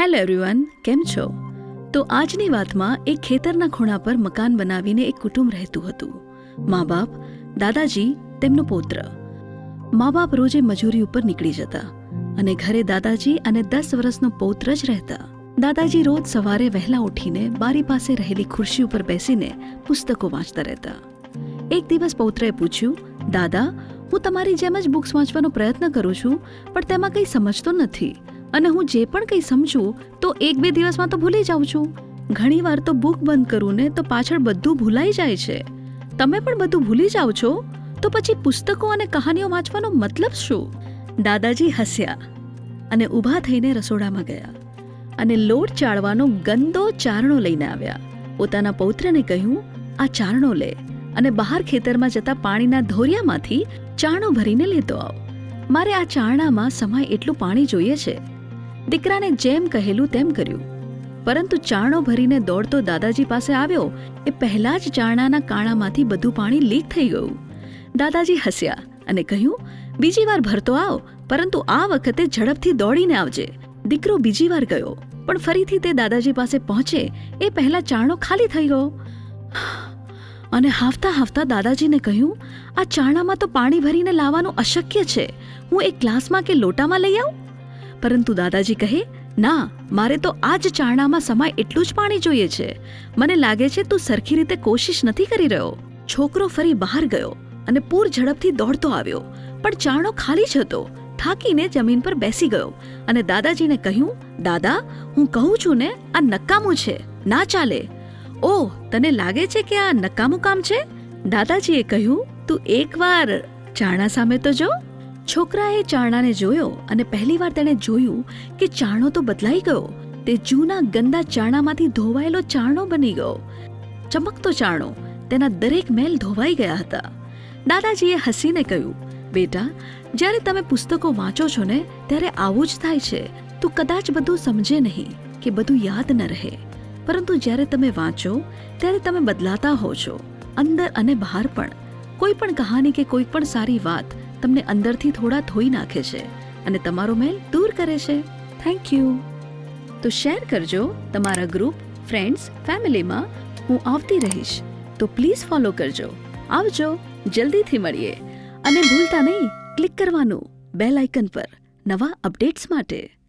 Hello everyone કેમ છો? તો આજની વાતમાં એક ખેતરના ખૂણા પર મકાન બનાવીને એક કુટુંબ રહેતું હતું. મા બાપ દાદાજી, તેમનો પૌત્ર. મા બાપ રોજે મજૂરી ઉપર નીકળી જતા અને ઘરે દાદાજી અને દસ વર્ષનો પૌત્ર જ રહેતા. દાદાજી રોજ સવારે વહેલા ઉઠીને બારી પાસે રહેલી ખુરશી ઉપર બેસીને પુસ્તકો વાંચતા રહેતા. એક દિવસ પૌત્રએ પૂછ્યું, દાદા, હું તમારી જેમ જ બુક્સ વાંચવાનો પ્રયત્ન કરું છું, પણ તેમાં કંઈ સમજતો નથી. અને હું જે પણ કંઈ સમજું, તો એક બે દિવસમાં તો ભૂલી જાઉં છું. ઘણીવાર તો બુક બંધ કરું ને તો પાછળ બધું ભૂલાઈ જાય છે. તમે પણ બધું ભૂલી જાઓ છો? તો પછી પુસ્તકો અને કહાનીઓ વાંચવાનો મતલબ શું? દાદાજી હસ્યા અને ઊભા થઈને રસોડામાં ગયા અને લોટ ચાળવાનો ગંદો ચારણો લઈને આવ્યા. પોતાના પૌત્રને કહ્યું, આ ચારણો લે અને બહાર ખેતરમાં જતા પાણીના ધોરિયામાંથી ચારણો ભરીને લેતો આવ. મારે આ ચારણામાં સમાય એટલું પાણી જોઈએ છે. દીકરાને જેમ કહેલું તેમ કર્યું. પરંતુ ચાણો ભરીને દોડતો દાદાજી પાસે આવ્યો, એ પહેલા જ ચારણાના કાણામાંથી બધું પાણી લીક થઈ ગયું. દાદાજી હસ્યા અને કહ્યું, બીજી વાર ભરતો આવ, પરંતુ આ વખતે ઝડપથી દોડીને આવજે. દીકરો બીજી વાર ગયો, પણ ફરીથી તે દાદાજી પાસે પહોંચે, એ પહેલા ચારણો ખાલી થઈ ગયો. અને હાફતા હાફતા દાદાજીને કહ્યું, આ ચારણામાં તો પાણી ભરીને લાવવાનું અશક્ય છે. હું એક ગ્લાસમાં કે લોટામાં લઈ આવું? પરંતુ દાદાજી કહે, ના, મારે તો આ જ ચારણામાં સમાય એટલું જ પાણી જોઈએ છે. મને લાગે છે તું સરખી રીતે કોશિશ નથી કરી રહ્યો. છોકરો ફરી બહાર ગયો અને પૂર ઝડપથી દોડતો આવ્યો, પણ ચારણો ખાલી જ હતો. થાકીને જમીન પર બેસી ગયો અને દાદાજીને કહ્યું, દાદા, હું કહું છું ને, આ નકામું છે. ના ચાલે. ઓહ, તને લાગે છે કે આ નકામું કામ છે? દાદાજીએ કહ્યું, તું એકવાર ચારણા સામે તો જો. છોકરાએ ચારણાને જોયો અને પહેલીવાર તેણે જોયું કે ચારણો તો બદલાઈ ગયો. તે જૂના ગંદા ચારણામાંથી ધોવાયેલો ચારણો બની ગયો. ચમકતો ચારણો તેના દરેક મેલ ધોવાઈ ગયા હતા. દાદાજીએ હસીને કહ્યું, બેટા, જ્યારે તમે પુસ્તકો વાંચો છો ને, ત્યારે આવું જ થાય છે. તું કદાચ બધું સમજે નહીં કે બધું યાદ ન રહે. પરંતુ જ્યારે તમે વાંચો, ત્યારે તમે બદલાતા હો છો. અંદર અને બહાર પણ. કોઈ પણ કહાની કે કોઈ પણ સારી વાત તમને અંદરથી થોડા ધોઈ નાખે છે અને તમારો મેલ દૂર કરે છે. થેન્ક યુ તો શેર કરજો તમારા ગ્રુપ ફ્રેન્ડ્સ ફેમિલીમાં હું આવતી રહીશ. તો પ્લીઝ ફોલો કરજો. આવજો. જલ્દીથી મળીએ. અને ભૂલતા નહીં ક્લિક કરવાનું. બેલ આઇકન પર નવા અપડેટ્સ માટે.